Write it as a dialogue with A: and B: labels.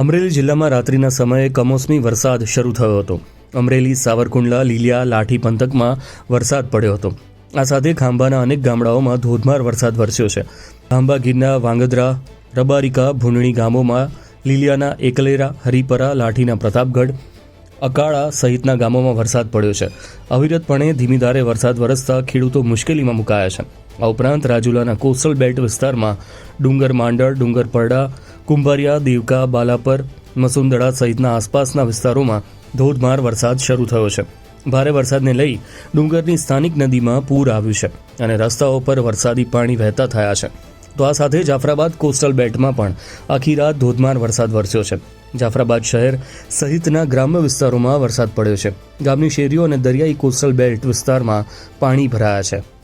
A: અમરેલી જિલ્લામાં રાત્રિના સમયે કમોસમી વરસાદ શરૂ થયો હતો. અમરેલી, સાવરકુંડલા, લીલિયા, લાઠી પંથકમાં વરસાદ પડ્યો હતો. આ સાથે ખાંભાના અનેક ગામડાઓમાં ધોધમાર વરસાદ વરસ્યો છે. ખાંભા ગીરના વાંગદરા, રબારિકા, ભૂંડણી ગામોમાં લીલિયાના એકલેરા, હરિપરા, લાઠીના પ્રતાપગઢ, અકાળા સહિતના ગામોમાં વરસાદ પડ્યો છે. અવિરતપણે ધીમી ધારે વરસાદ વરસતા ખેડૂતો મુશ્કેલીમાં મુકાયા છે. આ ઉપરાંત રાજુલાના કોસ્ટલ બેલ્ટ વિસ્તારમાં ડુંગર માંડળ, ડુંગર પરડા કુંભારિયા, દેવકા, બાલાપર, મસુંદડા સહિતના આસપાસના વિસ્તારોમાં ધોધમાર વરસાદ શરૂ થયો છે. ભારે વરસાદને લઈ ડુંગરની સ્થાનિક નદીમાં પૂર આવ્યું છે અને રસ્તાઓ પર વરસાદી પાણી વહેતા થયા છે. તો આ સાથે જાફરાબાદ કોસ્ટલ બેલ્ટમાં પણ આખી રાત ધોધમાર વરસાદ વરસ્યો છે. જાફરાબાદ શહેર સહિતના ગ્રામ્ય વિસ્તારોમાં વરસાદ પડ્યો છે. ગામની શેરીઓ અને દરિયાઈ કોસ્ટલ બેલ્ટ વિસ્તારમાં પાણી ભરાયા છે.